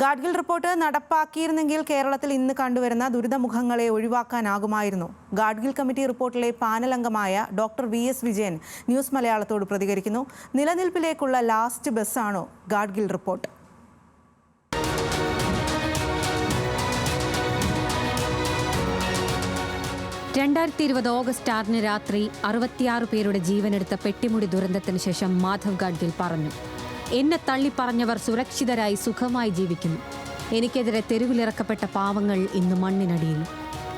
Gadgil report നടപ്പാക്കിയിരുന്നെങ്കിൽ കേരളത്തിൽ ഇന്ന് കണ്ടുവരുന്ന ദുരിതമുഖങ്ങളെ ഒഴിവാക്കാനാകുമായിരുന്നു. ഗാഡ്ഗിൽ കമ്മിറ്റി റിപ്പോർട്ടിലെ പാനൽ അംഗമായ doctor V S Vijayan news മലയാളത്തോട് പ്രതികരിക്കുന്നു. നിലനിൽപ്പിലേക്കുള്ള ലാസ്റ്റ് ബസ്സാണോ ഗാഡ്ഗിൽ റിപ്പോർട്ട്? രണ്ടായിരത്തി ഇരുപത് ഓഗസ്റ്റ് ആറിന് രാത്രി അറുപത്തിയാറ് പേരുടെ ജീവനെടുത്ത പെട്ടിമുടി ദുരന്തത്തിന് ശേഷം മാധവ് ഗാഡ്ഗിൽ പറഞ്ഞു എന്നെ തള്ളിപ്പറഞ്ഞവർ സുരക്ഷിതരായി സുഖമായി ജീവിക്കുന്നു എനിക്കെതിരെ തെരുവിലിറക്കപ്പെട്ട പാവങ്ങൾ ഇന്ന് മണ്ണിനടിയിൽ.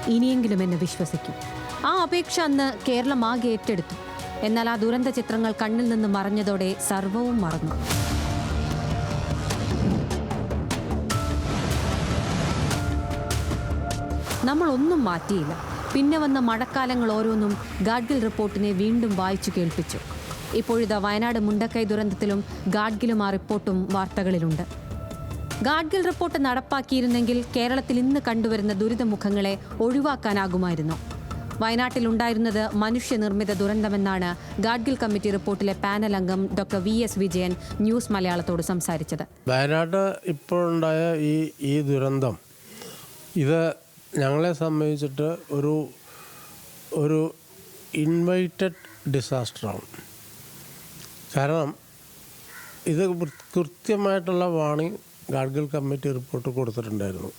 ഇനിയെങ്കിലും എന്നെ വിശ്വസിക്കും. ആ അപേക്ഷ അന്ന് കേരളം ആകെ ഏറ്റെടുത്തു. എന്നാൽ ആ ദുരന്ത ചിത്രങ്ങൾ കണ്ണിൽ നിന്ന് മറഞ്ഞതോടെ സർവവും മറന്നു. നമ്മൾ ഒന്നും മാറ്റിയില്ല. പിന്നെ വന്ന മഴക്കാലങ്ങൾ ഓരോന്നും ഗാഡ്ഗിൽ റിപ്പോർട്ടിനെ വീണ്ടും വായിച്ചു കേൾപ്പിച്ചു. ഇപ്പോഴിതാ വയനാട് മുണ്ടക്കൈ ദുരന്തത്തിലും ഗാഡ്ഗിലും ആ റിപ്പോർട്ടും വാർത്തകളിലുണ്ട്. ഗാഡ്ഗിൽ റിപ്പോർട്ട് നടപ്പാക്കിയിരുന്നെങ്കിൽ കേരളത്തിൽ ഇന്ന് കണ്ടുവരുന്ന ദുരിതമുഖങ്ങളെ ഒഴിവാക്കാനാകുമായിരുന്നു. വയനാട്ടിലുണ്ടായിരുന്നത് മനുഷ്യനിർമ്മിത ദുരന്തമെന്നാണ് ഗാഡ്ഗിൽ കമ്മിറ്റി റിപ്പോർട്ടിലെ പാനൽ അംഗം doctor V S Vijayan news മലയാളത്തോട് സംസാരിച്ചത്. വയനാട് ഇപ്പോഴുണ്ടായ ഈ ഈ ദുരന്തം ഇത് ഞങ്ങളെ സംബന്ധിച്ചിട്ട് ഒരു ഒരു ഇൻവൈറ്റഡ് ഡിസാസ്റ്ററാണ് കാരണം ഇത് കൃത്യമായിട്ടുള്ള വാണിംഗ് ഗാഡ്ഗിൽ കമ്മിറ്റി റിപ്പോർട്ട് കൊടുത്തിട്ടുണ്ടായിരുന്നു.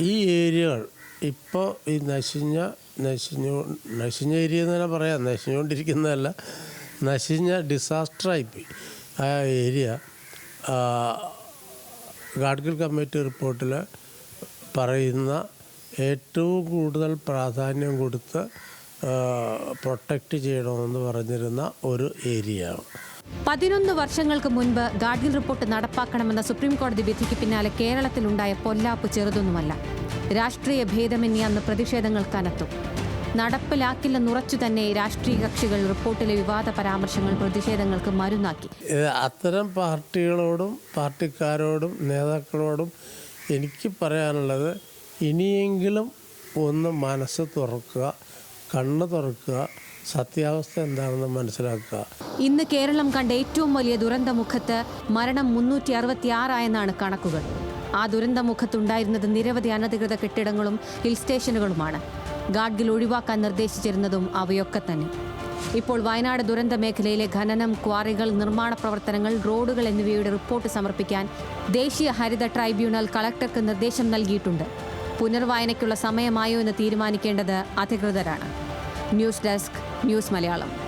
ഈ ഏരിയകൾ ഇപ്പോൾ ഈ നശിഞ്ഞ നശിഞ്ഞു നശിഞ്ഞ ഏരിയ എന്ന് തന്നെ പറയാം. നശിഞ്ഞുകൊണ്ടിരിക്കുന്നതല്ല നശിഞ്ഞ ഡിസാസ്റ്ററായിപ്പോയി ആ ഏരിയ ഗാഡ്ഗിൽ കമ്മിറ്റി റിപ്പോർട്ടിൽ പറയുന്ന ഏറ്റവും കൂടുതൽ പ്രാധാന്യം കൊടുത്ത് പ്രൊട്ടക്റ്റ് ചെയ്യണമെന്ന് പറഞ്ഞിരുന്ന ഒരു ഏരിയ പതിനൊന്ന് വർഷങ്ങൾക്ക് മുൻപ് ഗാഡ്ഗിൽ റിപ്പോർട്ട് നടപ്പാക്കണമെന്ന സുപ്രീം കോടതി വിധിക്ക് പിന്നാലെ കേരളത്തിലുണ്ടായ പൊല്ലാപ്പ് ചെറുതൊന്നുമല്ല. രാഷ്ട്രീയ ഭേദമന്യേ അന്ന് പ്രതിഷേധങ്ങൾ കനത്തു. നടപ്പിലാക്കില്ലെന്നുറച്ചു തന്നെ രാഷ്ട്രീയ കക്ഷികൾ റിപ്പോർട്ടിലെ വിവാദ പരാമർശങ്ങൾ പ്രതിഷേധങ്ങൾക്ക് മരുന്നാക്കി. അത്തരം പാർട്ടികളോടും പാർട്ടിക്കാരോടും നേതാക്കളോടും എനിക്ക് പറയാനുള്ളത് ഇനിയെങ്കിലും ഒന്ന് മനസ്സ് തുറക്കുക കണ്ണ് തുറക്കുക സത്യാവസ്ഥ എന്താണെന്ന് മനസ്സിലാക്കുക. ഇന്ന് കേരളം കണ്ട ഏറ്റവും വലിയ ദുരന്തമുഖത്ത് മരണം മുന്നൂറ്റി അറുപത്തിയാറായെന്നാണ് കണക്കുകൾ. ആ ദുരന്തമുഖത്തുണ്ടായിരുന്നത് നിരവധി അനധികൃത കെട്ടിടങ്ങളും ഹിൽ സ്റ്റേഷനുകളുമാണ്. ഗാഡ്ഗിൽ ഒഴിവാക്കാൻ നിർദ്ദേശിച്ചിരുന്നതും അവയൊക്കെ തന്നെ. ഇപ്പോൾ വയനാട് ദുരന്ത മേഖലയിലെ ഖനനം ക്വാറികൾ നിർമ്മാണ പ്രവർത്തനങ്ങൾ റോഡുകൾ എന്നിവയുടെ റിപ്പോർട്ട് സമർപ്പിക്കാൻ ദേശീയ ഹരിത ട്രൈബ്യൂണൽ കളക്ടർക്ക് നിർദ്ദേശം നൽകിയിട്ടുണ്ട്. പുനർവായനയ്ക്കുള്ള സമയമായോ എന്ന് തീരുമാനിക്കേണ്ടത് അധികൃതരാണ്. News desk news Malayalam.